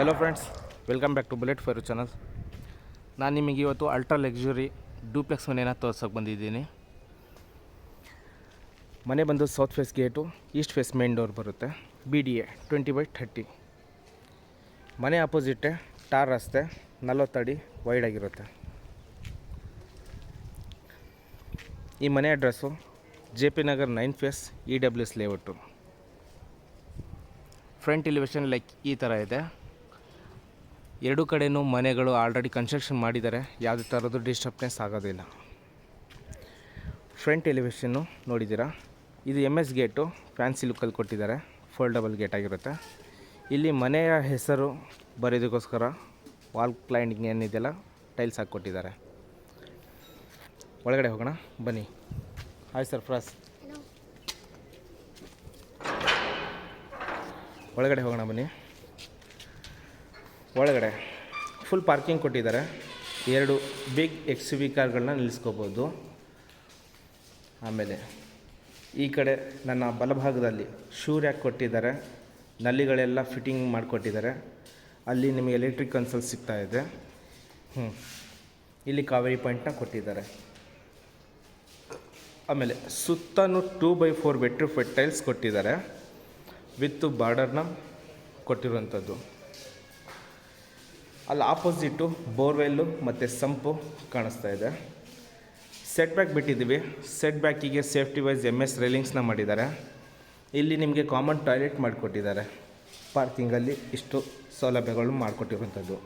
Hello friends welcome back to bullet fire channel ನಾನು ನಿಮಗೆ ಇವತ್ತು ಅಲ್ಟ್ರಾ ಲಕ್ಸುರಿ ಡೂಪ್ಲೆಕ್ಸ್ ಮನೆಯನ್ನು ತೋರ್ಸೋಕೆ ಬಂದಿದ್ದೀನಿ. ಮನೆ ಬಂದು south face gate east face main door ಬರುತ್ತೆ. B D A twenty by thirty ಮನೆ ಅಪೋಸಿಟ್ಟೆ ಟಾರ್ ರಸ್ತೆ ನಲ್ವತ್ತಡಿ ವೈಡ್ ಆಗಿರುತ್ತೆ. ಈ ಮನೆ address J P Nagar nine phase E W S layout front elevation like ಈ ಥರ ಇದೆ. ಎರಡು ಕಡೆಯೂ ಮನೆಗಳು ಆಲ್ರೆಡಿ ಕನ್ಸ್ಟ್ರಕ್ಷನ್ ಮಾಡಿದ್ದಾರೆ. ಯಾವುದೇ ಥರದ್ದು ಡಿಸ್ಟರ್ಬ್ನೆಸ್ ಆಗೋದಿಲ್ಲ. ಫ್ರಂಟ್ ಎಲಿವೇಶನ್ನು ನೋಡಿದ್ದೀರಾ? ಇದು ಎಂ ಎಸ್ ಗೇಟು ಫ್ಯಾನ್ಸಿ ಲುಕ್ಕಲ್ಲಿ ಕೊಟ್ಟಿದ್ದಾರೆ. ಫೋಲ್ಡಬಲ್ ಗೇಟ್ ಆಗಿರುತ್ತೆ. ಇಲ್ಲಿ ಮನೆಯ ಹೆಸರು ಬರೆಯೋದಕ್ಕೋಸ್ಕರ ವಾಲ್ ಕ್ಲೈಂಡಿಂಗ್ ಏನಿದೆಯಲ್ಲ ಟೈಲ್ಸ್ ಹಾಕಿ ಕೊಟ್ಟಿದ್ದಾರೆ. ಒಳಗಡೆ ಹೋಗೋಣ ಬನ್ನಿ. ಹಾಯ್ ಸರ್ ಫ್ರಾಸ್ ಒಳಗಡೆ ಹೋಗೋಣ ಬನ್ನಿ. ಒಳಗಡೆ ಫುಲ್ ಪಾರ್ಕಿಂಗ್ ಕೊಟ್ಟಿದ್ದಾರೆ. ಎರಡು ಬಿಗ್ ಎಕ್ಸ್ ವಿ ಕಾರ್ಗಳನ್ನ ನಿಲ್ಲಿಸ್ಕೋಬೋದು. ಆಮೇಲೆ ಈ ಕಡೆ ನನ್ನ ಬಲಭಾಗದಲ್ಲಿ ಶೂ ರ್ಯಾಕ್ ಕೊಟ್ಟಿದ್ದಾರೆ. ನಲ್ಲಿಗಳೆಲ್ಲ ಫಿಟ್ಟಿಂಗ್ ಮಾಡಿಕೊಟ್ಟಿದ್ದಾರೆ. ಅಲ್ಲಿ ನಿಮಗೆ ಎಲೆಕ್ಟ್ರಿಕ್ ಕನ್ಸಲ್ ಸಿಗ್ತಾ ಇದೆ. ಹ್ಞೂ ಇಲ್ಲಿ ಕಾವೇರಿ ಪಾಯಿಂಟ್ನ ಕೊಟ್ಟಿದ್ದಾರೆ. ಆಮೇಲೆ ಸುತ್ತಲೂ two by four vitrified tiles ಕೊಟ್ಟಿದ್ದಾರೆ. ವಿತ್ ಬಾರ್ಡರ್ನ ಕೊಟ್ಟಿರುವಂಥದ್ದು. ಅಲ್ಲಿ ಆಪೋಸಿಟ್ಟು ಬೋರ್ವೆಲ್ಲು ಮತ್ತು ಸಂಪು ಕಾಣಿಸ್ತಾ ಇದೆ. ಸೆಟ್ ಬ್ಯಾಕ್ ಬಿಟ್ಟಿದ್ದೀವಿ ಸೆಟ್ ಬ್ಯಾಕಿಗೆ ಸೇಫ್ಟಿ ವೈಸ್ ಎಂ ಎಸ್ ರೈಲಿಂಗ್ಸ್ನ ಮಾಡಿದ್ದಾರೆ. ಇಲ್ಲಿ ನಿಮಗೆ ಕಾಮನ್ ಟಾಯ್ಲೆಟ್ ಮಾಡಿಕೊಟ್ಟಿದ್ದಾರೆ. ಪಾರ್ಕಿಂಗಲ್ಲಿ ಇಷ್ಟು ಸೌಲಭ್ಯಗಳನ್ನು ಮಾಡಿಕೊಟ್ಟಿರುವಂಥದ್ದು.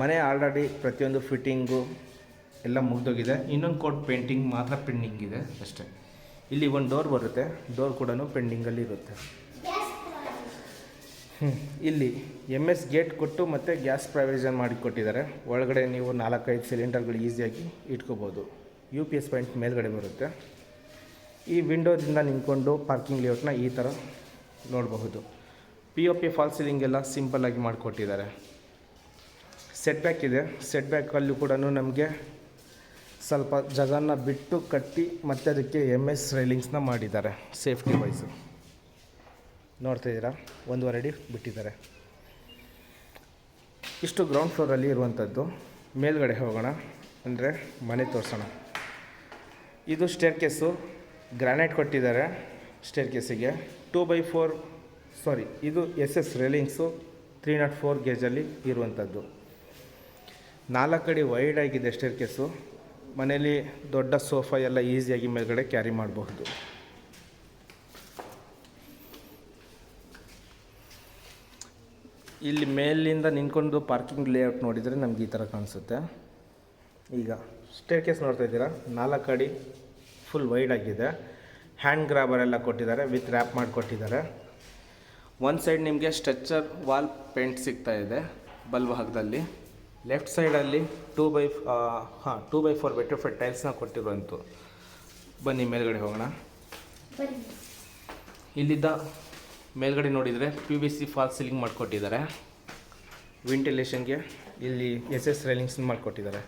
ಮನೆ ಆಲ್ರೆಡಿ ಪ್ರತಿಯೊಂದು ಫಿಟ್ಟಿಂಗು ಎಲ್ಲ ಮುಗಿದೋಗಿದೆ. ಇನ್ನೊಂದು ಕೋಟ್ ಪೇಂಟಿಂಗ್ ಮಾತ್ರ ಪೆಂಡಿಂಗ್ ಇದೆ ಅಷ್ಟೇ. ಇಲ್ಲಿ ಒಂದು ಡೋರ್ ಬರುತ್ತೆ. ಡೋರ್ ಕೂಡ ಪೆಂಡಿಂಗಲ್ಲಿ ಇರುತ್ತೆ. ಇಲ್ಲಿ ಎಂ ಎಸ್ ಗೇಟ್ ಕೊಟ್ಟು ಮತ್ತು ಗ್ಯಾಸ್ ಪ್ರಾವಿಷನ್ ಮಾಡಿ ಕೊಟ್ಟಿದ್ದಾರೆ. ಒಳಗಡೆ ನೀವು ನಾಲ್ಕೈದು ಸಿಲಿಂಡರ್ಗಳು ಈಸಿಯಾಗಿ ಇಟ್ಕೋಬೋದು. ಯು ಪಿ ಎಸ್ ಪಾಯಿಂಟ್ ಮೇಲ್ಗಡೆ ಬರುತ್ತೆ. ಈ ವಿಂಡೋದಿಂದ ನಿಂತ್ಕೊಂಡು ಪಾರ್ಕಿಂಗ್ ಲೇಔಟ್ನ ಈ ಥರ ನೋಡಬಹುದು. P O P fall ceiling ಎಲ್ಲ ಸಿಂಪಲ್ಲಾಗಿ ಮಾಡಿಕೊಟ್ಟಿದ್ದಾರೆ. ಸೆಟ್ ಬ್ಯಾಕ್ ಇದೆ. ಸೆಟ್ ಬ್ಯಾಕಲ್ಲೂ ಕೂಡ ನಮಗೆ ಸ್ವಲ್ಪ ಜಾಗನ ಬಿಟ್ಟು ಕಟ್ಟಿ ಮತ್ತೆ ಅದಕ್ಕೆ ಎಂ ಎಸ್ ರೈಲಿಂಗ್ಸ್ನ ಮಾಡಿದ್ದಾರೆ ಸೇಫ್ಟಿ ವೈಸು ನೋಡ್ತಾ ಇದ್ದೀರಾ? ಒಂದೂವರೆ ಅಡಿ ಬಿಟ್ಟಿದ್ದಾರೆ. ಇಷ್ಟು ಗ್ರೌಂಡ್ ಫ್ಲೋರಲ್ಲಿ ಇರುವಂಥದ್ದು ಮೇಲ್ಗಡೆ ಹೋಗೋಣ. ಅಂದರೆ ಮನೆ ತೋರಿಸೋಣ. ಇದು ಸ್ಟೇರ್ ಕೇಸು ಗ್ರಾನೈಟ್ ಕೊಟ್ಟಿದ್ದಾರೆ ಸ್ಟೇರ್ ಕೇಸಿಗೆ ಟೂ ಬೈ ಫೋರ್ ಸಾರಿ ಇದು S S railings three naught four ಗೇಜಲ್ಲಿ ಇರುವಂಥದ್ದು ನಾಲ್ಕು ಅಡಿ ವೈಡ್ ಆಗಿದೆ ಸ್ಟೇರ್ ಕೇಸು ಮನೇಲಿ ದೊಡ್ಡ ಸೋಫಾ ಎಲ್ಲ ಈಸಿಯಾಗಿ ಮೇಲ್ಗಡೆ ಕ್ಯಾರಿ ಮಾಡಬಹುದು. ಇಲ್ಲಿ ಮೇಲಿಂದ ನಿಂತ್ಕೊಂಡು ಪಾರ್ಕಿಂಗ್ ಲೇಔಟ್ ನೋಡಿದರೆ ನಮ್ಗೆ ಈ ಥರ ಕಾಣಿಸುತ್ತೆ. ಈಗ ಸ್ಟೇರ್ ಕೇಸ್ ನೋಡ್ತಾ ಇದ್ದೀರಾ? ನಾಲ್ಕು ಅಡಿ ಫುಲ್ ವೈಡ್ ಆಗಿದೆ. ಹ್ಯಾಂಡ್ ಗ್ರಾಬರ್ ಎಲ್ಲ ಕೊಟ್ಟಿದ್ದಾರೆ ವಿತ್ ರ್ಯಾಪ್ ಮಾಡಿಕೊಟ್ಟಿದ್ದಾರೆ. ಒಂದು ಸೈಡ್ ನಿಮಗೆ ಸ್ಟ್ರೆಚ್ಚರ್ ವಾಲ್ ಪೇಂಟ್ ಸಿಗ್ತಾ ಇದೆ ಬಲ್ಭಾಗದಲ್ಲಿ ಲೆಫ್ಟ್ ಸೈಡಲ್ಲಿ ಟೂ ಬೈ ಹಾಂ two by four vitrified ಟೈಲ್ಸ್ನ ಕೊಟ್ಟಿರುವಂತು ಬನ್ನಿ ಮೇಲ್ಗಡೆ ಹೋಗೋಣ. ಇಲ್ಲಿದ್ದ ಮೇಲ್ಗಡೆ ನೋಡಿದರೆ P V C fall ceiling ಮಾಡಿಕೊಟ್ಟಿದ್ದಾರೆ. ವೆಂಟಿಲೇಷನ್ಗೆ ಇಲ್ಲಿ ಎಸ್ ಎಸ್ ರೈಲಿಂಗ್ಸ್ ಮಾಡಿಕೊಟ್ಟಿದ್ದಾರೆ.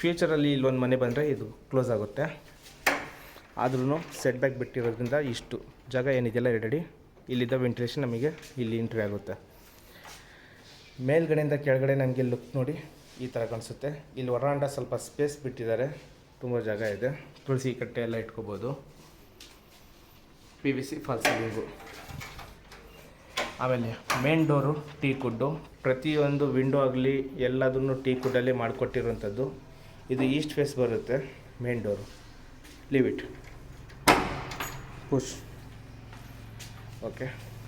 ಫ್ಯೂಚರಲ್ಲಿ ಇಲ್ಲೊಂದು ಮನೆ ಬಂದರೆ ಇದು ಕ್ಲೋಸ್ ಆಗುತ್ತೆ. ಆದ್ರೂ ಸೆಟ್ ಬ್ಯಾಕ್ ಬಿಟ್ಟಿರೋದ್ರಿಂದ ಇಷ್ಟು ಜಾಗ ಏನಿದೆಯಲ್ಲ ಎರಡಡಿ, ಇಲ್ಲಿದ್ದ ವೆಂಟಿಲೇಷನ್ ನಮಗೆ ಇಲ್ಲಿ ಎಂಟ್ರಿ ಆಗುತ್ತೆ. ಮೇಲ್ಗಡೆಯಿಂದ ಕೆಳಗಡೆ ನನಗೆ ಲುಕ್ ನೋಡಿ ಈ ಥರ ಕಾಣಿಸುತ್ತೆ. ಇಲ್ಲಿ ವರಾಂಡ ಸ್ವಲ್ಪ ಸ್ಪೇಸ್ ಬಿಟ್ಟಿದ್ದಾರೆ. ತುಂಬ ಜಾಗ ಇದೆ. ತುಳಸಿ ಕಟ್ಟೆ ಎಲ್ಲ ಇಟ್ಕೋಬೋದು. P V C fall ceiling ಆಮೇಲೆ ಮೇನ್ ಡೋರು ಟೀ ಕುಡ್ಡು ಪ್ರತಿಯೊಂದು ವಿಂಡೋ ಆಗಲಿ ಎಲ್ಲದನ್ನು ಟೀ ಕುಡ್ಡಲ್ಲೇ ಮಾಡಿಕೊಟ್ಟಿರುವಂಥದ್ದು. ಇದು ಈಸ್ಟ್ ಫೇಸ್ ಬರುತ್ತೆ main door leave it push okay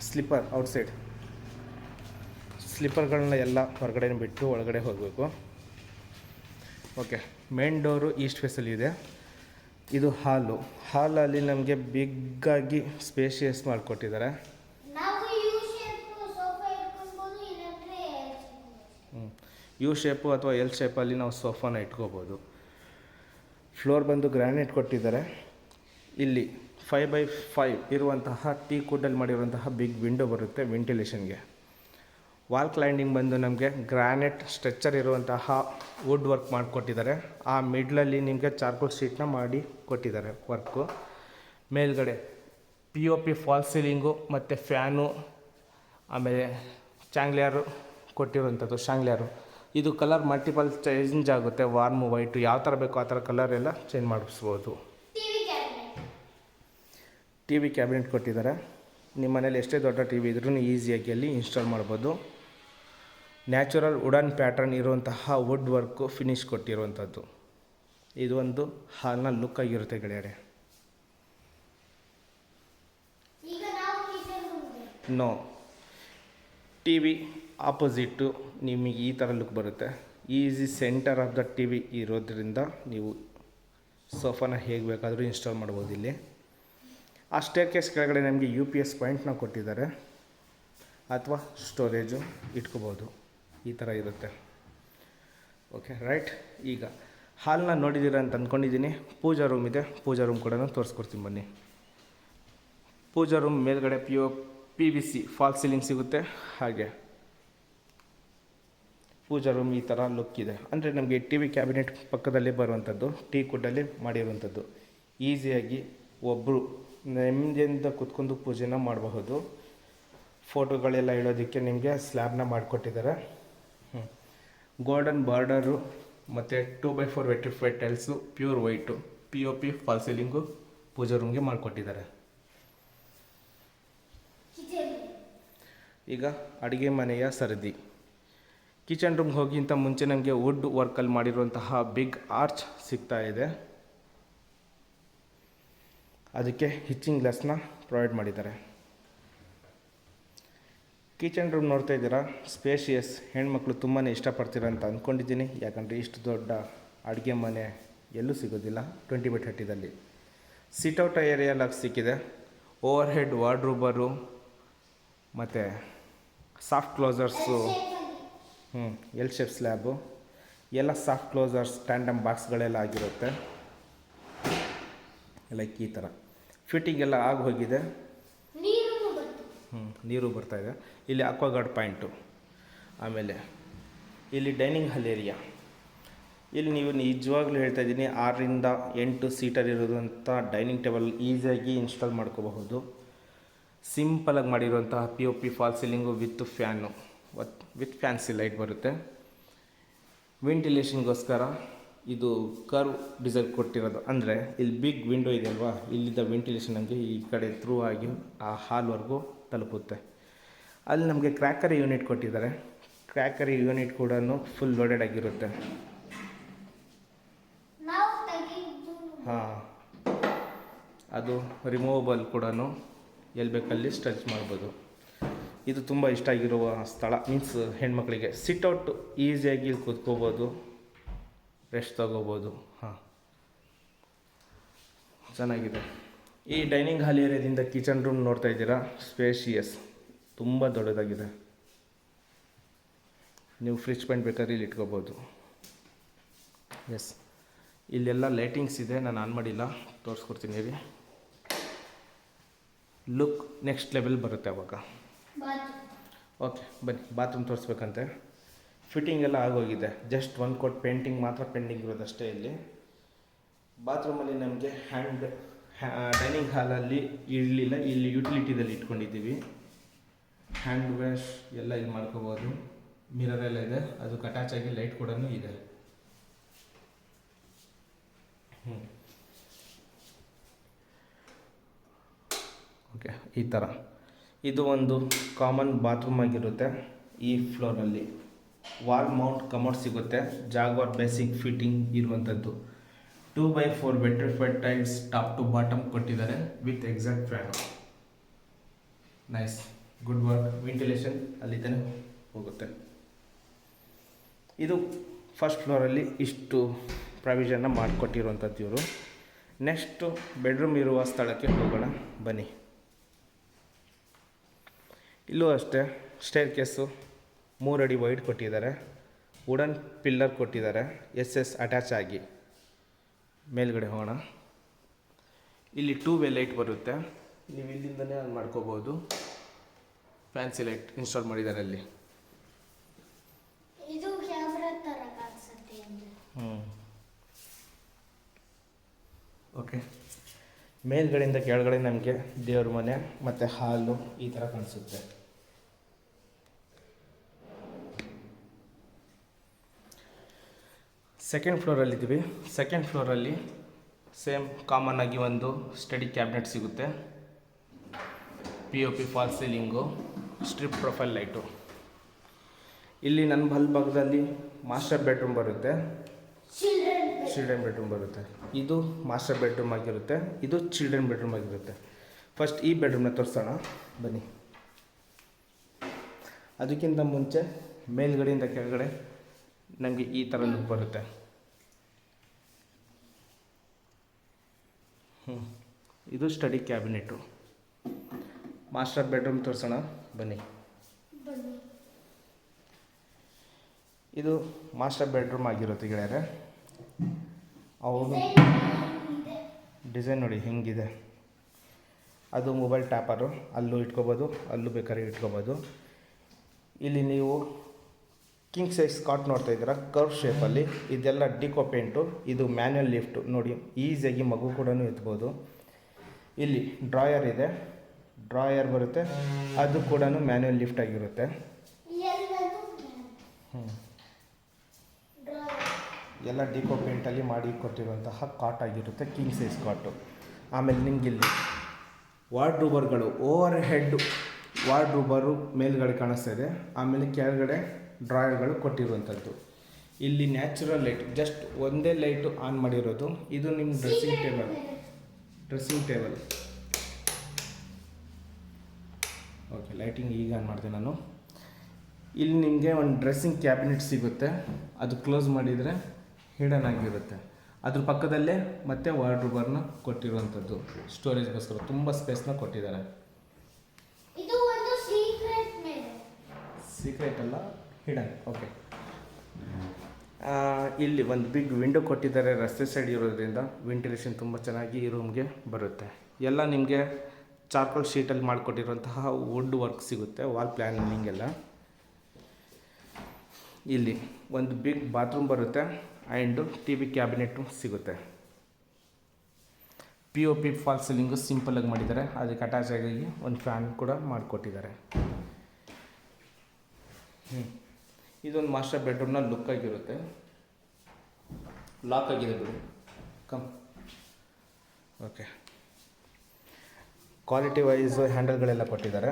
slipper outside ಸ್ಲಿಪ್ಪರ್ಗಳನ್ನ ಎಲ್ಲ ಹೊರಗಡೆ ಬಿಟ್ಟು ಒಳಗಡೆ ಹೋಗಬೇಕು. ಓಕೆ ಮೇನ್ ಡೋರು ಈಸ್ಟ್ ಫೇಸಲ್ಲಿ ಇದೆ. ಇದು ಹಾಲು ಹಾಲಲ್ಲಿ ನಮಗೆ ಬಿಗ್ಗಾಗಿ ಸ್ಪೇಷಿಯಸ್ ಮಾಡಿಕೊಟ್ಟಿದ್ದಾರೆ ನಾವು ಯು ಶೇಪ್ ಸೋಫಾ ಇಟ್ಕೊಳ್ಬೋದು ಇಲ್ಲಾಂದ್ರೆ ಯು ಶೇಪು ಅಥವಾ ಎಲ್ ಶೇಪಲ್ಲಿ ನಾವು ಸೋಫಾನ ಇಟ್ಕೋಬೋದು. ಫ್ಲೋರ್ ಬಂದು ಗ್ರಾನೈಟ್ ಕೊಟ್ಟಿದ್ದಾರೆ. ಇಲ್ಲಿ ಫೈವ್ ಬೈ ಫೈವ್ ಇರುವಂತಹ ಟೀ ಕುಡ್ಡಲ್ಲಿ ಮಾಡಿರುವಂತಹ ಬಿಗ್ ವಿಂಡೋ ಬರುತ್ತೆ ವೆಂಟಿಲೇಷನ್ಗೆ ವಾಲ್ ಕ್ಲೈಂಡಿಂಗ್ ಬಂದು ನಮಗೆ ಗ್ರಾನೈಟ್ ಸ್ಟ್ರೆಚ್ಚರ್ ಇರುವಂತಹ ವುಡ್ ವರ್ಕ್ ಮಾಡಿಕೊಟ್ಟಿದ್ದಾರೆ. ಆ ಮಿಡ್ಲಲ್ಲಿ ನಿಮಗೆ ಚಾರ್ಕೋಲ್ ಶೀಟ್ನ ಮಾಡಿ ಕೊಟ್ಟಿದ್ದಾರೆ ವರ್ಕು ಮೇಲ್ಗಡೆ P O P fall ceiling ಮತ್ತು ಫ್ಯಾನು ಆಮೇಲೆ ಚಾಂಗ್ಲಿಯಾರು ಕೊಟ್ಟಿರುವಂಥದ್ದು ಶಾಂಗ್ಲಿಯಾರು ಇದು ಕಲರ್ ಮಲ್ಟಿಪಲ್ ಚೇಂಜ್ ಆಗುತ್ತೆ. ವಾರ್ಮ್ ವೈಟು ಯಾವ ಥರ ಬೇಕೋ ಆ ಥರ ಕಲರ್ ಎಲ್ಲ ಚೇಂಜ್ ಮಾಡಿಸ್ಬೋದು. ಟಿ ವಿ ಕ್ಯಾಬಿನೆಟ್ ಕೊಟ್ಟಿದ್ದಾರೆ. ನಿಮ್ಮ ಮನೇಲಿ ಎಷ್ಟೇ ದೊಡ್ಡ ಟಿ ವಿ ಇದ್ರೂ ಈಸಿಯಾಗಿ ಅಲ್ಲಿ ಇನ್ಸ್ಟಾಲ್ ಮಾಡ್ಬೋದು. ನ್ಯಾಚುರಲ್ ವುಡನ್ ಪ್ಯಾಟರ್ನ್ ಇರುವಂತಹ ವುಡ್ ವರ್ಕು ಫಿನಿಶ್ ಕೊಟ್ಟಿರುವಂಥದ್ದು ಇದೊಂದು ಹಾಲ್ನ ಲುಕ್ ಆಗಿರುತ್ತೆ ಗೆಳೆಯರೆ. ನೋ ಟಿ ವಿ ಆಪೋಸಿಟ್ಟು ನಿಮಗೆ ಈ ಥರ ಲುಕ್ ಬರುತ್ತೆ. Easy centre of the T V ಇರೋದ್ರಿಂದ ನೀವು ಸೋಫಾನ ಹೇಗೆ ಬೇಕಾದರೂ ಇನ್ಸ್ಟಾಲ್ ಮಾಡ್ಬೋದು ಇಲ್ಲಿ. ಆ ಸ್ಟೇರ್ ಕೇಸ್ ಕೆಳಗಡೆ ನಮಗೆ ಯು ಪಿ ಎಸ್ ಪಾಯಿಂಟ್ನ ಕೊಟ್ಟಿದ್ದಾರೆ. ಅಥವಾ ಸ್ಟೋರೇಜು ಇಟ್ಕೋಬೋದು ಈ ಥರ ಇರುತ್ತೆ. ಓಕೆ ರೈಟ್ ಈಗ ಹಾಲ್ನ ನೋಡಿದ್ದೀರ ಅಂತ ಅಂದ್ಕೊಂಡಿದ್ದೀನಿ ಪೂಜಾ ರೂಮ್ ಇದೆ. ಪೂಜಾ ರೂಮ್ ಕೂಡ ತೋರಿಸ್ಕೊಡ್ತೀನಿ ಬನ್ನಿ. ಪೂಜಾ ರೂಮ್ ಮೇಲ್ಗಡೆ P P V C fall ceiling ಸಿಗುತ್ತೆ. ಹಾಗೆ. ಪೂಜಾ ರೂಮ್ ಈ ಥರ ಲುಕ್ ಇದೆ. ಅಂದರೆ ನಮಗೆ ಟಿ ವಿ ಕ್ಯಾಬಿನೆಟ್ ಪಕ್ಕದಲ್ಲೇ ಬರುವಂಥದ್ದು ಟೀ ಕುಡ್ಡಲ್ಲಿ ಮಾಡಿರುವಂಥದ್ದು ಈಸಿಯಾಗಿ ಒಬ್ಬರು ನೆಮ್ಮದಿಯಿಂದ ಕುತ್ಕೊಂಡು ಪೂಜೆನ ಮಾಡಬಹುದು. ಫೋಟೋಗಳೆಲ್ಲ ಇಡೋದಕ್ಕೆ ನಿಮಗೆ ಸ್ಲ್ಯಾಬ್ನ ಮಾಡಿಕೊಟ್ಟಿದ್ದಾರೆ. ಗೋಲ್ಡನ್ ಬಾರ್ಡರು ಮತ್ತು two by four vitrified tiles pure white P O P fall ceiling puja ರೂಮ್ಗೆ ಮಾಡಿಕೊಟ್ಟಿದ್ದಾರೆ. ಈಗ ಅಡುಗೆ ಮನೆಯ ಸರದಿ. ಕಿಚನ್ ರೂಮ್ಗೆ ಹೋಗಿಂತ ಮುಂಚೆ ನಮಗೆ ವುಡ್ ವರ್ಕಲ್ಲಿ ಮಾಡಿರುವಂತಹ ಬಿಗ್ ಆರ್ಚ್ ಸಿಗ್ತಾ ಇದೆ. ಅದಕ್ಕೆ ಹಿಚ್ಚಿಂಗ್ ಗ್ಲಾಸ್ನ ಪ್ರೊವೈಡ್ ಮಾಡಿದ್ದಾರೆ. ಕಿಚನ್ ರೂಮ್ ನೋಡ್ತಾ ಇದ್ದೀರಾ? ಸ್ಪೇಷಿಯಸ್. ಹೆಣ್ಮಕ್ಳು ತುಂಬಾ ಇಷ್ಟಪಡ್ತೀರ ಅಂತ ಅಂದ್ಕೊಂಡಿದ್ದೀನಿ ಯಾಕಂದರೆ ಇಷ್ಟು ದೊಡ್ಡ ಅಡುಗೆ ಮನೆ ಎಲ್ಲೂ ಸಿಗೋದಿಲ್ಲ ಟ್ವೆಂಟಿ ಬೈ ಥರ್ಟಿದಲ್ಲಿ. ಸಿಟೌಟ್ ಏರಿಯಾಲಾಗಿ ಸಿಕ್ಕಿದೆ. ಓವರ್ ಹೆಡ್ ವಾರ್ಡ್ರೂಬರು ಮತ್ತು ಸಾಫ್ಟ್ ಕ್ಲೋಸರ್ಸು ಹ್ಞೂ ಎಲ್ ಶೇಪ್ ಸ್ಲ್ಯಾಬು ಎಲ್ಲ ಸಾಫ್ಟ್ ಕ್ಲೋಸರ್ಸ್ ಸ್ಟ್ಯಾಂಡಮ್ ಬಾಕ್ಸ್ಗಳೆಲ್ಲ ಆಗಿರುತ್ತೆ. ಲೈಕ್ ಈ ಥರ ಫಿಟ್ಟಿಂಗ್ ಎಲ್ಲ ಆಗಿ ಹೋಗಿದೆ. ಹ್ಞೂ ನೀರು ಬರ್ತಾ ಇದೆ. ಇಲ್ಲಿ ಅಕ್ವಾಗಾರ್ಡ್ ಪಾಯಿಂಟು ಆಮೇಲೆ ಇಲ್ಲಿ ಡೈನಿಂಗ್ ಹಾಲ್ ಏರಿಯಾ ಇಲ್ಲಿ ನೀವು ನಿಜವಾಗ್ಲೂ ಹೇಳ್ತಾ ಇದ್ದೀನಿ ಆರರಿಂದ ಎಂಟು ಸೀಟರ್ ಇರೋದಂಥ ಡೈನಿಂಗ್ ಟೇಬಲ್ ಈಸಿಯಾಗಿ ಇನ್ಸ್ಟಾಲ್ ಮಾಡ್ಕೋಬಹುದು. ಸಿಂಪಲಾಗಿ ಮಾಡಿರುವಂತಹ P O P fall ceiling with fan with fancy light ಬರುತ್ತೆ? ವೆಂಟಿಲೇಷನ್ಗೋಸ್ಕರ ಇದು ಕರ್ವ್ ಡಿಸೈನ್ ಕೊಟ್ಟಿರೋದು. ಅಂದರೆ ಇಲ್ಲಿ ಬಿಗ್ ವಿಂಡೋ ಇದೆ ಅಲ್ವಾ? ಇಲ್ಲಿದ್ದ ವೆಂಟಿಲೇಷನ್ ನಮಗೆ ಈ ಕಡೆ ಥ್ರೂ ಆಗಿ ಆ ಹಾಲ್ವರೆಗೂ ತಲುಪುತ್ತೆ. ಅಲ್ಲಿ ನಮಗೆ ಕ್ರ್ಯಾಕರಿ ಯೂನಿಟ್ ಕೊಟ್ಟಿದ್ದಾರೆ. ಕ್ರ್ಯಾಕರಿ ಯೂನಿಟ್ ಕೂಡ ಫುಲ್ ಲೋಡೆಡ್ ಆಗಿರುತ್ತೆ. ಹಾಂ. ಅದು ರಿಮೂವಬಲ್ ಕೂಡ ಎಲ್ಲಿ ಬೇಕಲ್ಲಿ ಸ್ಟ್ರೆಚ್ ಮಾಡ್ಬೋದು. ಇದು ತುಂಬ ಇಷ್ಟ ಆಗಿರುವ ಸ್ಥಳ. ಮೀನ್ಸ್ ಹೆಣ್ಮಕ್ಳಿಗೆ ಸಿಟ್ಔಟ್ ಈಸಿಯಾಗಿ ಇಲ್ಲಿ ಕೂತ್ಕೋಬೋದು. ರೆಸ್ಟ್ ತಗೋಬೋದು. ಹಾಂ. ಚೆನ್ನಾಗಿದೆ. ಈ ಡೈನಿಂಗ್ ಹಾಲ್ ಏರಿಯಾದಿಂದ ಕಿಚನ್ ರೂಮ್ ನೋಡ್ತಾ ಇದ್ದೀರಾ? ಸ್ಪೇಷಿಯಸ್ ತುಂಬ ದೊಡ್ಡದಾಗಿದೆ. ನೀವು ಫ್ರಿಜ್ ಪಾಯಿಂಟ್ ಬೇಕಾದ್ರೆ ಇಲ್ಲಿ ಇಟ್ಕೋಬೋದು. ಎಸ್ ಇಲ್ಲೆಲ್ಲ ಲೈಟಿಂಗ್ಸ್ ಇದೆ. ನಾನು ಆನ್ ಮಾಡಿಲ್ಲ. ತೋರಿಸ್ಕೊಡ್ತೀನಿ ರೀ. ಲುಕ್ ನೆಕ್ಸ್ಟ್ ಲೆವೆಲ್ ಬರುತ್ತೆ ಅವಾಗ. ಓಕೆ ಬನ್ನಿ ಬಾತ್ರೂಮ್ ತೋರಿಸ್ಬೇಕಂತೆ. ಫಿಟ್ಟಿಂಗ್ ಎಲ್ಲ ಆಗೋಗಿದೆ. ಜಸ್ಟ್ ಒಂದು ಕೋಟ್ ಪೇಂಟಿಂಗ್ ಮಾತ್ರ ಪೆಂಡಿಂಗ್ ಇರೋದಷ್ಟೇ ಇಲ್ಲಿ. ಬಾತ್ರೂಮಲ್ಲಿ ನಮಗೆ ಹ್ಯಾಂಡ್ ಡೈನಿಂಗ್ ಹಾಲಲ್ಲಿ ಇರಲಿಲ್ಲ, ಇಲ್ಲಿ ಯುಟಿಲಿಟಿದಲ್ಲಿ ಇಟ್ಕೊಂಡಿದ್ದೀವಿ. ಹ್ಯಾಂಡ್ ವಾಶ್ ಎಲ್ಲ ಇದು ಮಾಡ್ಕೋಬೋದು. ಮಿರರ್ ಎಲ್ಲ ಇದೆ. ಅದು ಅಟ್ಯಾಚ್ ಆಗಿ ಲೈಟ್ ಕೂಡ ಇದೆ. ಓಕೆ ಈ ಥರ ಇದು ಒಂದು ಕಾಮನ್ ಬಾತ್ರೂಮ್ ಆಗಿರುತ್ತೆ ಈ ಫ್ಲೋರಲ್ಲಿ ವಾಲ್ ಮೌಂಟ್ ಕಮೋಡ್ ಸಿಗುತ್ತೆ. ಜಾಗ್ವಾರ್ ಬೇಸಿಕ್ ಫಿಟ್ಟಿಂಗ್ ಇರುವಂಥದ್ದು. Two by four vitrified tiles top to bottom ಕೊಟ್ಟಿದ್ದಾರೆ with exact fan nice good work ventilation ಅಲ್ಲಿದ್ದಾನೆ ಹೋಗುತ್ತೆ. ಇದು ಫಸ್ಟ್ ಫ್ಲೋರಲ್ಲಿ ಇಷ್ಟು ಪ್ರಾವಿಷನ್ನ ಮಾಡಿಕೊಟ್ಟಿರುವಂಥದ್ದು ಇವರು. ನೆಕ್ಸ್ಟು ಬೆಡ್ರೂಮ್ ಇರುವ ಸ್ಥಳಕ್ಕೆ ಹೋಗೋಣ. ಬನ್ನಿ. ಇಲ್ಲೂ ಅಷ್ಟೇ ಸ್ಟೇರ್ ಕೇಸು ಮೂರು ಅಡಿ ವೈಡ್ ಕೊಟ್ಟಿದ್ದಾರೆ ವುಡನ್ ಪಿಲ್ಲರ್ ಕೊಟ್ಟಿದ್ದಾರೆ ಎಸ್ ಎಸ್ ಅಟ್ಯಾಚ್ ಆಗಿ. ಮೇಲ್ಗಡೆ ಹೋಗೋಣ. ಇಲ್ಲಿ ಟೂ ವೇ ಲೈಟ್ ಬರುತ್ತೆ. ನೀವು ಇಲ್ಲಿಂದನೇ ಆನ್ ಮಾಡ್ಕೋಬೋದು. ಫ್ಯಾನ್ಸಿ ಲೈಟ್ ಇನ್ಸ್ಟಾಲ್ ಮಾಡಿದ್ದಾರೆ ಅಲ್ಲಿ. ಹ್ಞೂ ಓಕೆ ಮೇಲ್ಗಡೆಯಿಂದ ಕೆಳಗಡೆ ನಮಗೆ ದೇವ್ರ ಮನೆ ಮತ್ತು ಹಾಲು ಈ ಥರ ಕಾಣಿಸುತ್ತೆ. ಸೆಕೆಂಡ್ ಫ್ಲೋರಲ್ಲಿದ್ದೀವಿ ಸೆಕೆಂಡ್ ಫ್ಲೋರಲ್ಲಿ ಸೇಮ್ ಕಾಮನ್ ಆಗಿ ಒಂದು ಸ್ಟಡಿ ಕ್ಯಾಬಿನೆಟ್ ಸಿಗುತ್ತೆ. P O P fall ceiling strip profile light ಇಲ್ಲಿ ನನ್ನ ಬಲ್ಭಾಗದಲ್ಲಿ ಮಾಸ್ಟರ್ ಬೆಡ್ರೂಮ್ ಬರುತ್ತೆ. ಚಿಲ್ಡ್ರನ್ ಬೆಡ್ರೂಮ್ ಬರುತ್ತೆ. ಇದು ಮಾಸ್ಟರ್ ಬೆಡ್ರೂಮ್ ಆಗಿರುತ್ತೆ. ಇದು ಚಿಲ್ಡ್ರನ್ ಬೆಡ್ರೂಮ್ ಆಗಿರುತ್ತೆ. ಫಸ್ಟ್ ಈ ಬೆಡ್ರೂಮ್ನ ತೋರಿಸೋಣ. ಬನ್ನಿ. ಅದಕ್ಕಿಂತ ಮುಂಚೆ ಮೇಲ್ಗಡೆಯಿಂದ ಕೆಳಗಡೆ ನಮಗೆ ಈ ಥರ ಲುಕ್ ಬರುತ್ತೆ. ಇದು ಸ್ಟಡಿ ಕ್ಯಾಬಿನೆಟು. ಮಾಸ್ಟರ್ ಬೆಡ್ರೂಮ್ ತೋರಿಸೋಣ, ಬನ್ನಿ. ಇದು ಮಾಸ್ಟರ್ ಬೆಡ್ರೂಮ್ ಆಗಿರುತ್ತೆ ಗೆಳೆಯರೆ. ಅವರು ಡಿಸೈನ್ ನೋಡಿ, ಹೆಂಗಿದೆ. ಅದು ಮೊಬೈಲ್ ಟ್ಯಾಪರು ಅಲ್ಲೂ ಇಟ್ಕೋಬೋದು, ಅಲ್ಲೂ ಬೇಕಾದ್ರೆ ಇಟ್ಕೋಬೋದು. ಇಲ್ಲಿ ನೀವು ಕಿಂಗ್ ಸೈಜ್ ಕಾಟ್ ನೋಡ್ತಾ ಇದ್ದೀರಾ? ಕರ್ವ್ ಶೇಪಲ್ಲಿ ಇದೆಲ್ಲ ಡಿಕೋ ಪೇಂಟು ಇದು ಮ್ಯಾನ್ಯಲ್ ಲಿಫ್ಟು ನೋಡಿ ಈಸಿಯಾಗಿ ಮಗು ಕೂಡ ಎತ್ಬೋದು. ಇಲ್ಲಿ ಡ್ರಾಯರ್ ಇದೆ. ಡ್ರಾಯರ್ ಬರುತ್ತೆ. ಅದು ಕೂಡ ಮ್ಯಾನ್ಯಲ್ ಲಿಫ್ಟ್ ಆಗಿರುತ್ತೆ. ಎಲ್ಲ ಡಿಕೋ ಪೇಂಟಲ್ಲಿ ಮಾಡಿ ಕೊಟ್ಟಿರುವಂತಹ ಕಾಟ್ ಆಗಿರುತ್ತೆ, ಕಿಂಗ್ ಸೈಜ್ ಕಾಟು ಆಮೇಲೆ ನಿಮ್ಗೆ ಇಲ್ಲಿ ವಾರ್ಡ್ರೂಬರ್ಗಳು ಓವರ್ ಹೆಡ್ ವಾರ್ಡ್ರೂಬರು ಮೇಲ್ಗಡೆ ಕಾಣಿಸ್ತಾ ಇದೆ. ಆಮೇಲೆ ಕೆಳಗಡೆ ಡ್ರಾಯರ್ಗಳು ಕೊಟ್ಟಿರುವಂಥದ್ದು ಇಲ್ಲಿ ನ್ಯಾಚುರಲ್ ಲೈಟ್ ಜಸ್ಟ್ ಒಂದೇ ಲೈಟು ಆನ್ ಮಾಡಿರೋದು. ಇದು ನಿಮ್ಮ dressing table dressing table okay lighting ಈಗ ಆನ್ ಮಾಡ್ತೀನಿ ನಾನು. ಇಲ್ಲಿ ನಿಮಗೆ ಒಂದು ಡ್ರೆಸ್ಸಿಂಗ್ ಕ್ಯಾಬಿನೆಟ್ ಸಿಗುತ್ತೆ. ಅದು ಕ್ಲೋಸ್ ಮಾಡಿದರೆ ಹಿಡನ್ ಆಗಿರುತ್ತೆ. ಅದ್ರ ಪಕ್ಕದಲ್ಲೇ ಮತ್ತೆ ವಾರ್ಡ್ರೋಬರ್ನ ಕೊಟ್ಟಿರುವಂಥದ್ದು ಸ್ಟೋರೇಜ್ಗೋಸ್ಕರ ತುಂಬ ಸ್ಪೇಸ್ನ ಕೊಟ್ಟಿದ್ದಾರೆ. ಸೀಕ್ರೆಟ್ ಅಲ್ಲ. ಹಿಡನ್ ಓಕೆ ಇಲ್ಲಿ ಒಂದು ಬಿಗ್ ವಿಂಡೋ ಕೊಟ್ಟಿದ್ದಾರೆ ರಸ್ತೆ ಸೈಡ್ ಇರೋದ್ರಿಂದ ವೆಂಟಿಲೇಷನ್ ತುಂಬ ಚೆನ್ನಾಗಿ ಈ ರೂಮ್ಗೆ ಬರುತ್ತೆ. ಎಲ್ಲ ನಿಮಗೆ ಚಾರ್ಕೋಲ್ ಶೀಟಲ್ಲಿ ಮಾಡಿಕೊಟ್ಟಿರುವಂತಹ ವುಡ್ ವರ್ಕ್ ಸಿಗುತ್ತೆ ವಾಲ್ ಪ್ಲ್ಯಾನಿಂಗ್ ಎಲ್ಲ. ಇಲ್ಲಿ ಒಂದು ಬಿಗ್ ಬಾತ್ರೂಮ್ ಬರುತ್ತೆ ಆ್ಯಂಡು ಟಿ ವಿ ಕ್ಯಾಬಿನೆಟು ಸಿಗುತ್ತೆ. P O P fall ceiling ಸಿಂಪಲಾಗಿ ಮಾಡಿದ್ದಾರೆ, ಅದಕ್ಕೆ ಅಟ್ಯಾಚ್ ಆಗಿ ಒಂದು ಫ್ಯಾನ್ ಕೂಡ ಮಾಡಿಕೊಟ್ಟಿದ್ದಾರೆ. ಹ್ಞೂ ಇದೊಂದು ಮಾಸ್ಟರ್ ಬೆಡ್ರೂಮ್ನ ಲುಕ್ ಆಗಿರುತ್ತೆ. ಲಾಕ್ ಆಗಿದೆ ಬಿಡು. ಕಮ್ ಓಕೆ ಕ್ವಾಲಿಟಿ ವೈಸ್ ಹ್ಯಾಂಡಲ್ಗಳೆಲ್ಲ ಕೊಟ್ಟಿದ್ದಾರೆ.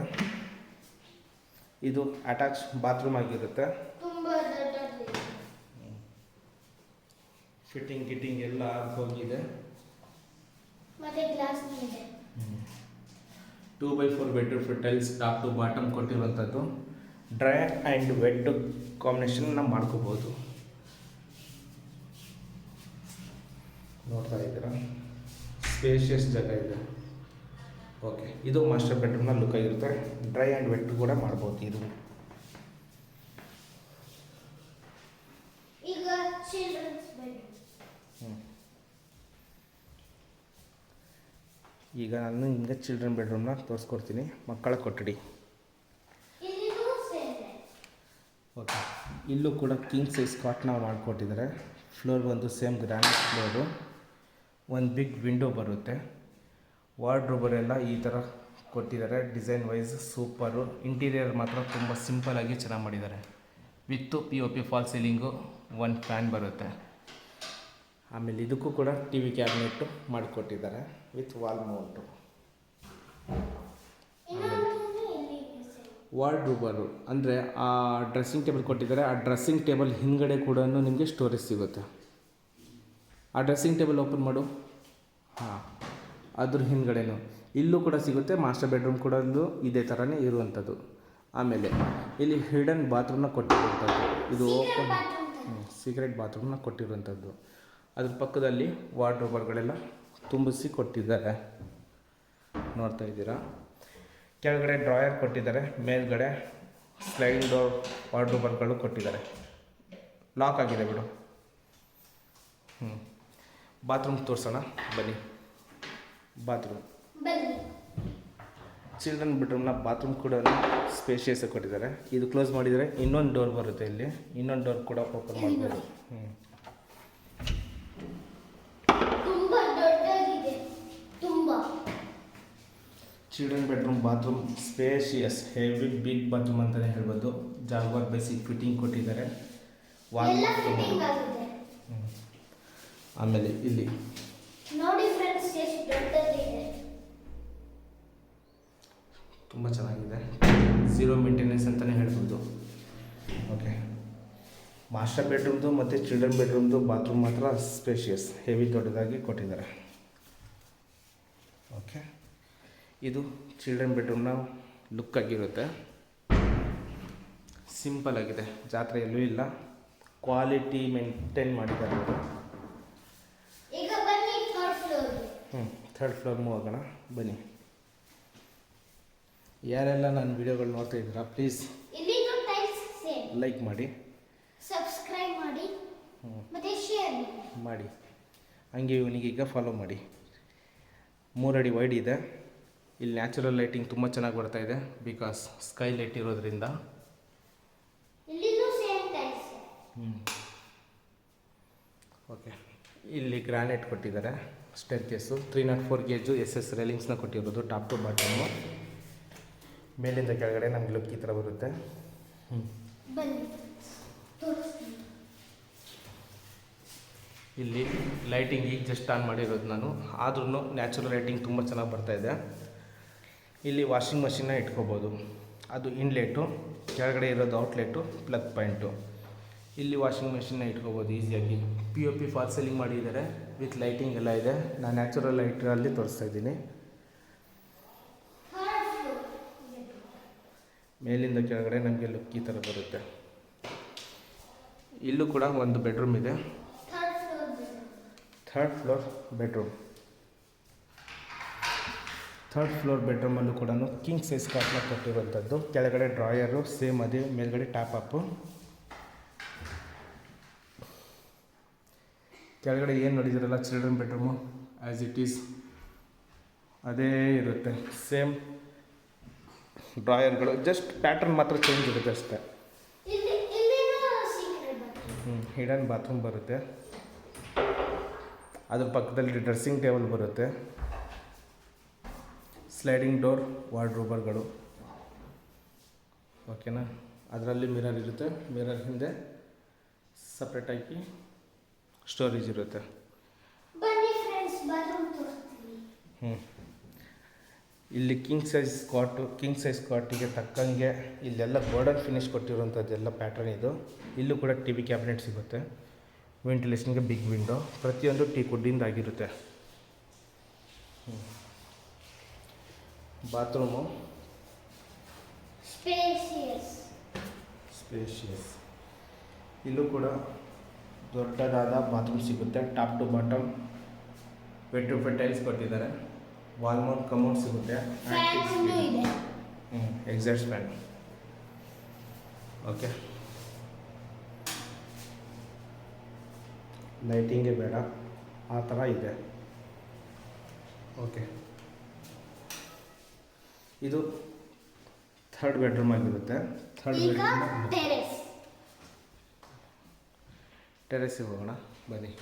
ಇದು ಅಟ್ಯಾಚ್ ಬಾತ್ರೂಮ್ ಆಗಿರುತ್ತೆ. ಫಿಟ್ಟಿಂಗ್ ಗಿಟ್ಟಿಂಗ್ ಎಲ್ಲ ಹೋಗಿದೆ. ಮತ್ತೆ ಗ್ಲಾಸ್ ಇದೆ. Two by four bedroom tiles top to bottom ಕೊಟ್ಟಿರುವಂಥದ್ದು. ಡ್ರೈ ಆ್ಯಂಡ್ ವೆಟ್ ನಾವು ಮಾಡ್ಕೋಬೋದು ನೋಡ್ತಾ ಇದ್ದೀರಾ? ಸ್ಪೇಷಿಯಸ್ ಜಾಗ ಇದೆ. ಓಕೆ ಇದು ಮಾಸ್ಟರ್ ಬೆಡ್ರೂಮ್ನ ಲುಕ್ ಆಗಿರುತ್ತೆ. ಡ್ರೈ ಆ್ಯಂಡ್ ವೆಟ್ ಕೂಡ ಮಾಡ್ಬೋದು ಇದು. ಈಗ ನಾನು ಹಿಂಗೆ ಚಿಲ್ಡ್ರನ್ ಬೆಡ್ರೂಮ್ನ ತೋರಿಸ್ಕೊಡ್ತೀನಿ. ಮಕ್ಕಳ ಕೊಠಡಿ ಇಲ್ಲಿನೂ ಸೇಮ್ ಓಕೆ ಇಲ್ಲೂ ಕೂಡ ಕಿಂಗ್ ಸೈಜ್ ಕಾಟ್ನ ಮಾಡಿಕೊಟ್ಟಿದ್ದಾರೆ. ಫ್ಲೋರ್ ಬಂದು ಸೇಮ್ ಗ್ರ್ಯಾಂಡ್ ಫ್ಲೋರು ಒಂದು ಬಿಗ್ ವಿಂಡೋ ಬರುತ್ತೆ. ವಾರ್ಡ್ರೋಬರೆಲ್ಲ ಈ ಥರ ಕೊಟ್ಟಿದ್ದಾರೆ. ಡಿಸೈನ್ ವೈಸ್ ಸೂಪರು ಇಂಟೀರಿಯರ್ ಮಾತ್ರ ತುಂಬ ಸಿಂಪಲಾಗಿ ಚೆನ್ನಾಗಿ ಮಾಡಿದ್ದಾರೆ. With P O P fall ceiling ಒಂದು ಫ್ಯಾನ್ ಬರುತ್ತೆ. ಆಮೇಲೆ ಇದಕ್ಕೂ ಕೂಡ ಟಿ ವಿ ಕ್ಯಾಬಿನೆಟ್ಟು ಮಾಡಿಕೊಟ್ಟಿದ್ದಾರೆ. ವಿತ್ ವಾಲ್ ಮೌಂಟು ವಾರ್ಡ್ರೂಬರು. ಅಂದರೆ ಆ ಡ್ರೆಸ್ಸಿಂಗ್ ಟೇಬಲ್ ಕೊಟ್ಟಿದ್ದಾರೆ. ಆ ಡ್ರೆಸ್ಸಿಂಗ್ ಟೇಬಲ್ ಹಿಂದ್ಗಡೆ ಕೂಡ ನಿಮಗೆ ಸ್ಟೋರೇಜ್ ಸಿಗುತ್ತೆ. ಆ ಡ್ರೆಸ್ಸಿಂಗ್ ಟೇಬಲ್ ಓಪನ್ ಮಾಡು. ಹಾಂ ಅದ್ರ ಹಿಂದ್ಗಡೆನೂ. ಇಲ್ಲೂ ಕೂಡ ಸಿಗುತ್ತೆ. ಮಾಸ್ಟರ್ ಬೆಡ್ರೂಮ್ ಕೂಡ ಇದೇ ಥರನೇ ಇರುವಂಥದ್ದು. ಆಮೇಲೆ ಇಲ್ಲಿ ಹಿಡನ್ ಬಾತ್ರೂಮ್ನ ಕೊಟ್ಟಿರುವಂಥದ್ದು. ಇದು ಓಪನ್ ಸೀಕ್ರೆಟ್ ಬಾತ್ರೂಮ್ನ ಕೊಟ್ಟಿರುವಂಥದ್ದು. ಅದ್ರ ಪಕ್ಕದಲ್ಲಿ ವಾರ್ಡ್ರೋಬರ್ಗಳೆಲ್ಲ ತುಂಬಿಸಿ ಕೊಟ್ಟಿದ್ದಾರೆ. ನೋಡ್ತಾ ಇದ್ದೀರಾ? ಕೆಳಗಡೆ ಡ್ರಾಯರ್ ಕೊಟ್ಟಿದ್ದಾರೆ ಮೇಲ್ಗಡೆ ಸ್ಲೈಡಿಂಗ್ ಡೋರ್ ವಾರ್ಡ್ರೋಬರ್ಗಳು ಕೊಟ್ಟಿದ್ದಾರೆ. ಲಾಕ್ ಆಗಿದೆ ಬಿಡು. ಹ್ಞೂ ಬಾತ್ರೂಮ್ ತೋರಿಸೋಣ ಬನ್ನಿ. ಬಾತ್ರೂಮ್. ಚಿಲ್ಡ್ರನ್ ಬೆಡ್ರೂಮ್ನ ಬಾತ್ರೂಮ್ ಕೂಡ ಸ್ಪೇಷಿಯಸ್ ಕೊಟ್ಟಿದ್ದಾರೆ. ಇದು ಕ್ಲೋಸ್ ಮಾಡಿದರೆ ಇನ್ನೊಂದು ಡೋರ್ ಬರುತ್ತೆ ಇಲ್ಲಿ. ಇನ್ನೊಂದು ಡೋರ್ ಕೂಡ ಓಪನ್ ಮಾಡ್ಬೋದು. ಹ್ಞೂ ತುಂಬಾ ದೊಡ್ಡದಿದೆ ತುಂಬಾ children bedroom bathroom spacious heavy big bathroom ಅಂತಲೇ ಹೇಳ್ಬೋದು. ಜಾಗ್ವಾರ್ ಬೇಸಿಕ್ ಫಿಟ್ಟಿಂಗ್ ಕೊಟ್ಟಿದ್ದಾರೆ. ವಾಲ್ ಆಮೇಲೆ ಇಲ್ಲಿ. ನೋಡಿ ಫ್ರೆಂಡ್ಸ್ ಎಷ್ಟು ದೊಡ್ಡದಿದೆ. ತುಂಬ ಚೆನ್ನಾಗಿದೆ. ಝೀರೋ ಮೇಂಟೆನೆನ್ಸ್ ಅಂತಲೇ ಹೇಳ್ಬೋದು. ಓಕೆ ಮಾಸ್ಟರ್ ಬೆಡ್ರೂಮ್ದು ಮತ್ತು ಚಿಲ್ಡ್ರನ್ ಬೆಡ್ರೂಮ್ದು ಬಾತ್ರೂಮ್ ಮಾತ್ರ ಸ್ಪೇಷಿಯಸ್ ಹೆವಿ ದೊಡ್ಡದಾಗಿ ಕೊಟ್ಟಿದ್ದಾರೆ. ಓಕೆ ಇದು ಚಿಲ್ಡ್ರನ್ ಬೆಡ್ರೂಮ್ನ ಲುಕ್ ಆಗಿರುತ್ತೆ. ಸಿಂಪಲ್ ಆಗಿದೆ. ಜಾತ್ರೆ ಎಲ್ಲೂ ಇಲ್ಲ. ಕ್ವಾಲಿಟಿ ಮೇಂಟೈನ್ ಮಾಡಿದ್ದಾರೆ ಅವರು. ಹ್ಞೂ ಥರ್ಡ್ ಫ್ಲೋರ್ ಹೋಗೋಣ. ಆಗೋಣ ಬನ್ನಿ. ಯಾರೆಲ್ಲ ನನ್ನ ವೀಡಿಯೋಗಳು ನೋಡ್ತಾ ಇದ್ದೀರಾ ಪ್ಲೀಸ್ ಲೈಕ್ ಮಾಡಿ. ಸಬ್ಸ್ಕ್ರೈಬ್ ಮಾಡಿ. ಹ್ಞೂ ಮತ್ತೆ ಶೇರ್ ಮಾಡಿ. ಮಾಡಿ. ಇವನಿಗೆ ಈಗ ಫಾಲೋ ಮಾಡಿ. ಮೂರಡಿ ವೈಡ್ ಇದೆ. ಇಲ್ಲಿ ನ್ಯಾಚುರಲ್ ಲೈಟಿಂಗ್ ತುಂಬ ಚೆನ್ನಾಗಿ ಬರ್ತಾ ಇದೆ ಬಿಕಾಸ್ ಸ್ಕೈ ಲೈಟ್ ಇರೋದ್ರಿಂದ. ಓಕೆ ಇಲ್ಲಿ ಗ್ರಾನೈಟ್ ಕೊಟ್ಟಿದ್ದಾರೆ staircase three naught four gauge S S ರೇಲಿಂಗ್ಸ್ನ ಕೊಟ್ಟಿರೋದು ಟಾಪ್ ಟು ಬಾಟಮು ಮೇಲಿಂದ ಕೆಳಗಡೆ ನಮ್ಗೆ ಲುಕ್ ಈ ಥರ ಬರುತ್ತೆ. ಇಲ್ಲಿ ಲೈಟಿಂಗ್ ಈಗ ಜಸ್ಟ್ ಆನ್ ಮಾಡಿರೋದು ನಾನು. ಆದ್ರೂ ನ್ಯಾಚುರಲ್ ಲೈಟಿಂಗ್ ತುಂಬ ಚೆನ್ನಾಗಿ ಬರ್ತಾ ಇದೆ. ಇಲ್ಲಿ ವಾಷಿಂಗ್ ಮಷಿನ್ನ ಇಟ್ಕೋಬೋದು. ಅದು ಇನ್ಲೆಟು ಕೆಳಗಡೆ ಇರೋದು ಔಟ್ಲೆಟು ಪ್ಲಗ್ ಪಾಯಿಂಟು ಇಲ್ಲಿ ವಾಷಿಂಗ್ ಮೆಷಿನ್ನ ಇಟ್ಕೋಬೋದು ಈಸಿಯಾಗಿ P O P fall ceiling ಮಾಡಿದ್ದಾರೆ. ವಿತ್ ಲೈಟಿಂಗ್ ಎಲ್ಲ ಇದೆ. ನಾನು ನ್ಯಾಚುರಲ್ ಲೈಟಲ್ಲಿ ತೋರಿಸ್ತಾ ಇದ್ದೀನಿ. ಮೇಲಿಂದ ಕೆಳಗಡೆ ನಮಗೆ ಲುಕ್ ಈ ಥರ ಬರುತ್ತೆ. ಇಲ್ಲೂ ಕೂಡ ಒಂದು ಬೆಡ್ರೂಮ್ ಇದೆ. Third floor bedroom third floor ಬೆಡ್ರೂಮಲ್ಲೂ ಕೂಡ ಕಿಂಗ್ ಸೈಜ್ ಕಾಟ್ನ ಕೊಟ್ಟಿರುವಂಥದ್ದು. ಕೆಳಗಡೆ ಡ್ರಾಯರು ಸೇಮ್ ಅದೇ ಮೇಲ್ಗಡೆ ಟಾಪ್ ಅಪ್ಪು. ಕೆಳಗಡೆ ಏನು ನೋಡಿದಿರಲ್ಲ children bedroom as it is ಅದೇ ಇರುತ್ತೆ ಸೇಮ್. ಡ್ರಾಯರ್ಗಳು ಜಸ್ಟ್ ಪ್ಯಾಟರ್ನ್ ಮಾತ್ರ ಚೇಂಜ್ ಇರುತ್ತೆ ಅಷ್ಟೇ. ಹಿಡನ್ ಬಾತ್ರೂಮ್ ಬರುತ್ತೆ. ಅದ್ರ ಪಕ್ಕದಲ್ಲಿ ಡ್ರೆಸ್ಸಿಂಗ್ ಟೇಬಲ್ ಬರುತ್ತೆ. ಸ್ಲೈಡಿಂಗ್ ಡೋರ್ ವಾರ್ಡ್ರೋಬರ್ಗಳು ಓಕೆನಾ ಅದರಲ್ಲಿ ಮಿರರ್ ಇರುತ್ತೆ. ಮಿರರ್ ಹಿಂದೆ ಸಪ್ರೇಟಾಗಿ ಸ್ಟೋರೇಜ್ ಇರುತ್ತೆ. ಹ್ಞೂ ಇಲ್ಲಿ king size cot king size ಸ್ಕಾಟಿಗೆ ತಕ್ಕಂಗೆ ಇಲ್ಲೆಲ್ಲ ಗೋಲ್ಡನ್ ಫಿನಿಶ್ ಕೊಟ್ಟಿರುವಂಥದ್ದೆಲ್ಲ ಪ್ಯಾಟರ್ನ್ ಇದು. ಇಲ್ಲೂ ಕೂಡ ಟಿ ವಿ ಕ್ಯಾಬಿನೆಟ್ ಸಿಗುತ್ತೆ. ವೆಂಟಿಲೇಷನ್ಗೆ ಬಿಗ್ ವಿಂಡೋ ಪ್ರತಿಯೊಂದು ಟೀ ಕುಡ್ಡಿಂದ ಆಗಿರುತ್ತೆ ಬಾತ್ರೂಮು. ಸ್ಪೇಸಿಯಸ್ ಸ್ಪೇಷಿಯಸ್ ಇಲ್ಲೂ ಕೂಡ ದೊಡ್ಡದಾದ ಬಾತ್ರೂಮ್ ಸಿಗುತ್ತೆ. Top to bottom to tiles ಕೊಟ್ಟಿದ್ದಾರೆ. ವಾಲ್ಮೌಂಟ್ ಕಮೌಂಟ್ ಸಿಗುತ್ತೆ. ಹ್ಞೂ ಎಕ್ಸಾಸ್ಟ್ ಫ್ಯಾನ್ ಓಕೆ ಲೈಟಿಂಗೇ ಬೇಡ. ಆ ಥರ ಇದೆ. ಓಕೆ ಇದು ಥರ್ಡ್ ಬೆಡ್ರೂಮ್ ಆಗಿರುತ್ತೆ. ಥರ್ಡ್ ಬೆಡ್ರೂಮ್ ಟೆರೆಸ್ ಟೆರೆಸ್ಸಿಗೆ ಹೋಗೋಣ ಬನ್ನಿ.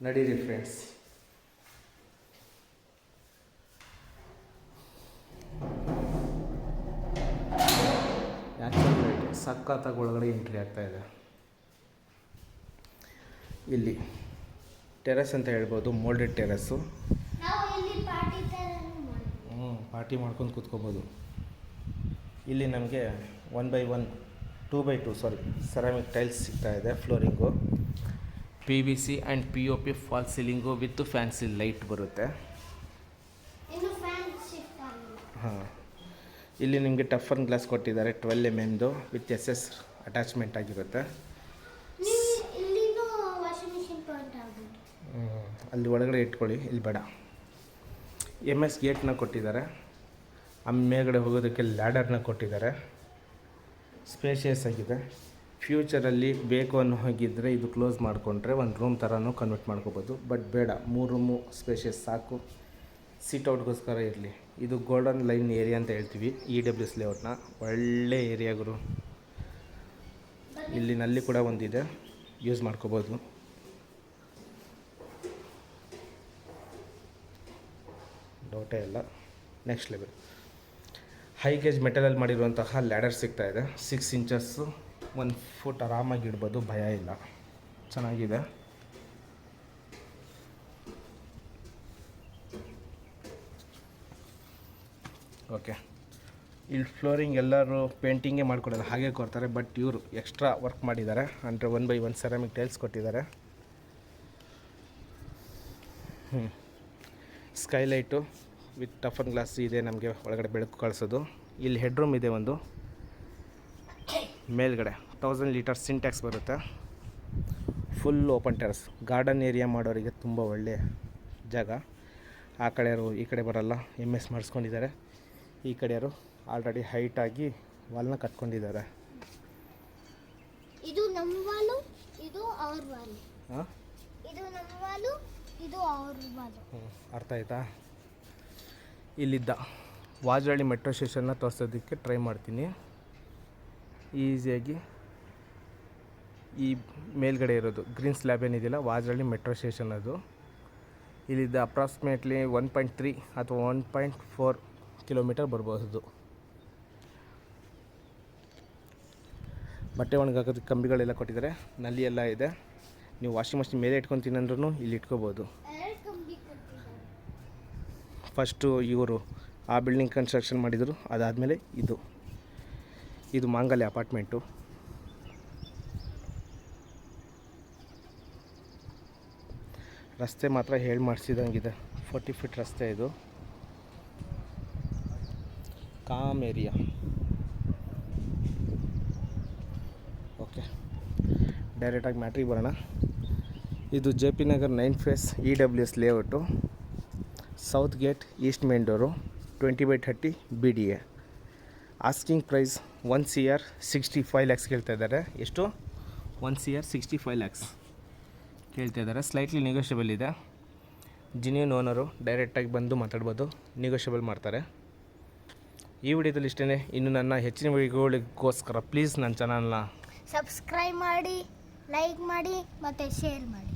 ನಡೀರಿ ಫ್ರೆಂಡ್ಸ್ ಸಕ್ಕತ್ತಾಗ ಲೈಟ್ ಸಖತ್ತಾಗಿ ಒಳಗಡೆ ಎಂಟ್ರಿ ಆಗ್ತಾ ಇದೆ. ಇಲ್ಲಿ ಟೆರೆಸ್ ಅಂತ ಹೇಳ್ಬೋದು ಮೋಲ್ಡೆಡ್ ಟೆರೆಸ್ಸು ಹ್ಞೂ ಪಾರ್ಟಿ ಮಾಡ್ಕೊಂಡು ಕೂತ್ಕೋಬೋದು. ಇಲ್ಲಿ ನಮಗೆ one by one two by two sorry ceramic tiles ಸಿಗ್ತಾ ಇದೆ flooring P V C and P O P fall ceiling with fancy light ಬರುತ್ತೆ. ಹಾಂ. ಇಲ್ಲಿ ನಿಮಗೆ ಟಫನ್ ಗ್ಲಾಸ್ ಕೊಟ್ಟಿದ್ದಾರೆ ಟ್ವೆಲ್ ಎಂ ಎಮ್ದು ವಿತ್ ಎಸ್ ಎಸ್ ಅಟ್ಯಾಚ್ಮೆಂಟ್ ಆಗಿರುತ್ತೆ ನೀವು ಇಲ್ಲಿನೂ ವಾಷಿಂಗ್ ಮಿಷಿನ್ ಪಾಯಿಂಟ್ ಆಗ್ಬಿಟ್ಟು ಹ್ಮ್. ಅಲ್ಲಿ ಒಳಗಡೆ ಇಟ್ಕೊಳ್ಳಿ, ಇಲ್ಲಿ ಬೇಡ. ಎಂ ಎಸ್ ಗೇಟ್ನ ಕೊಟ್ಟಿದ್ದಾರೆ. ಆ ಮೇಲ್ಗಡೆ ಹೋಗೋದಕ್ಕೆ ಲ್ಯಾಡರ್ನ ಕೊಟ್ಟಿದ್ದಾರೆ. ಸ್ಪೇಷಿಯಸ್ ಆಗಿದೆ. ಫ್ಯೂಚರಲ್ಲಿ ಬೇಕು ಅನ್ನೋ ಹೋಗಿದ್ದರೆ ಇದು ಕ್ಲೋಸ್ ಮಾಡಿಕೊಂಡ್ರೆ ಒಂದು ರೂಮ್ ಥರನೂ ಕನ್ವರ್ಟ್ ಮಾಡ್ಕೋಬೋದು. ಬಟ್ ಬೇಡ, ಮೂರು ರೂಮು ಸ್ಪೇಷಿಯಸ್ ಸಾಕು. ಸೀಟ್ ಔಟ್ಗೋಸ್ಕರ ಇರಲಿ. ಇದು ಗೋಲ್ಡನ್ ಲೈನ್ ಏರಿಯಾ ಅಂತ ಹೇಳ್ತೀವಿ ಇ ಡಬ್ಲ್ಯೂ ಎಸ್ ಲೇಔಟ್ನ ಒಳ್ಳೆ ಏರಿಯಾ ಗುರು. ಇಲ್ಲಿ ನಲ್ಲಿ ಕೂಡ ಒಂದಿದೆ. ಯೂಸ್ ಮಾಡ್ಕೋಬೋದು. ಡೌಟೇ ಇಲ್ಲ. Next level high gauge material ಮಾಡಿರುವಂತಹ ಲ್ಯಾಡರ್ ಸಿಗ್ತಾ ಇದೆ. ಸಿಕ್ಸ್ ಇಂಚಸ್ಸು ಒಂದು ಫುಟ್ ಆರಾಮಾಗಿ ಇಡ್ಬೋದು, ಭಯ ಇಲ್ಲ. ಚೆನ್ನಾಗಿದೆ. ಓಕೆ ಇಲ್ಲಿ ಫ್ಲೋರಿಂಗ್ ಎಲ್ಲರೂ ಪೇಂಟಿಂಗೇ ಮಾಡ್ಕೊಡೋದು ಹಾಗೆ ಕೊಡ್ತಾರೆ ಬಟ್ ಇವರು ಎಕ್ಸ್ಟ್ರಾ ವರ್ಕ್ ಮಾಡಿದ್ದಾರೆ. ಅಂದರೆ one by one ceramic tiles ಕೊಟ್ಟಿದ್ದಾರೆ. ಹ್ಞೂ ಸ್ಕೈಲೈಟು ವಿತ್ ಟಫನ್ ಗ್ಲಾಸ್ ಇದೆ ನಮಗೆ ಒಳಗಡೆ ಬೆಳಕು ಕಳಿಸೋದು ಇಲ್ಲಿ ಹೆಡ್ರೂಮ್ ಇದೆ ಒಂದು. ಮೇಲ್ಗಡೆ ತೌಸಂಡ್ ಲೀಟರ್ ಸಿಂಟ್ಯಾಕ್ಸ್ ಬರುತ್ತೆ. Full open terrace garden area ಮಾಡೋರಿಗೆ ತುಂಬ ಒಳ್ಳೆಯ ಜಾಗ. ಆ ಕಡೆಯವರು ಈ ಕಡೆ ಬರಲ್ಲ. ಎಂ ಎಸ್ ಮಾಡಿಸ್ಕೊಂಡಿದ್ದಾರೆ. ಈ ಕಡೆಯವರು ಆಲ್ರೆಡಿ ಹೈಟಾಗಿ ವಾಲ್ನ ಕಟ್ಕೊಂಡಿದ್ದಾರೆ. ಇದು ನಮ್ಮ ವಾಲು ಇದು ಅವ್ರ ವಾಲು ಹಾಂ ಇದು ನಮ್ಮ ವಾಲು ಇದು ಅವ್ರ ಅರ್ಥ ಆಯ್ತಾ? ಇಲ್ಲಿದ್ದ ವಾಜರಳ್ಳಿ ಮೆಟ್ರೋ ಸ್ಟೇಷನ್ನ ತೋರಿಸೋದಕ್ಕೆ ಟ್ರೈ ಮಾಡ್ತೀನಿ. ಈಸಿಯಾಗಿ ಈ ಮೇಲ್ಗಡೆ ಇರೋದು ಗ್ರೀನ್ ಸ್ಲ್ಯಾಬ್ ಏನಿದೆಯಲ್ಲ, ವಾಜರಳ್ಳಿ ಮೆಟ್ರೋ ಸ್ಟೇಷನ್ ಅದು. ಇಲ್ಲಿದ್ದ ಅಪ್ರಾಕ್ಸಿಮೇಟ್ಲಿ ಒನ್ ಪಾಯಿಂಟ್ ತ್ರೀ ಅಥವಾ ಒನ್ ಪಾಯಿಂಟ್ ಫೋರ್ ಕಿಲೋಮೀಟರ್ ಬರ್ಬೋದು ಬಟ್ಟೆ ಒಣಗಾಕೋದಕ್ಕೆ ಕಂಬಿಗಳೆಲ್ಲ ಕೊಟ್ಟಿದ್ದಾರೆ. ನಲ್ಲಿ ಎಲ್ಲ ಇದೆ. ನೀವು ವಾಷಿಂಗ್ ಮಷಿನ್ ಮೇಲೆ ಇಟ್ಕೊತೀನಿ ಅಂದ್ರೂ ಇಲ್ಲಿ ಇಟ್ಕೋಬೋದು. ಫಸ್ಟು ಇವರು ಆ ಬಿಲ್ಡಿಂಗ್ ಕನ್ಸ್ಟ್ರಕ್ಷನ್ ಮಾಡಿದರು. ಅದಾದಮೇಲೆ ಇದು. ಇದು ಮಾಂಗಲ್ಯ ಅಪಾರ್ಟ್ಮೆಂಟು ರಸ್ತೆ ಮಾತ್ರ ಹೇಳಿ ಮಾಡಿಸಿದಂಗಿದೆ. ಫೋರ್ಟಿ ಫೀಟ್ ರಸ್ತೆ ಇದು. ಕಾಮ್ ಏರಿಯಾ ಓಕೆ ಡೈರೆಕ್ಟಾಗಿ ಮ್ಯಾಟ್ರಿಗೆ ಬರೋಣ. ಇದು J P Nagar nine phase E W S layout south gate east main door twenty by thirty B D A asking price one C R sixty five lakhs ಕೇಳ್ತಾ ಇದ್ದಾರೆ. ಎಷ್ಟು? One C R sixty five lakhs ಕೇಳ್ತಾ ಇದ್ದಾರೆ. Slightly negotiable ಇದೆ. ಜಿನಿಯನ್ owner ಡೈರೆಕ್ಟಾಗಿ ಬಂದು ಮಾತಾಡ್ಬೋದು. Negotiable ಮಾಡ್ತಾರೆ. ಈ ವಿಡಿಯೋದಲ್ಲಿ ಇಷ್ಟೇ ಇನ್ನು ನನ್ನ ಹೆಚ್ಚಿನ ವಿಡಿಯೋಗಳಿಗೋಸ್ಕರ ಪ್ಲೀಸ್ ನನ್ನ ಚಾನಲ್ನ ಸಬ್ಸ್ಕ್ರೈಬ್ ಮಾಡಿ ಲೈಕ್ ಮಾಡಿ ಮತ್ತು ಶೇರ್ ಮಾಡಿ.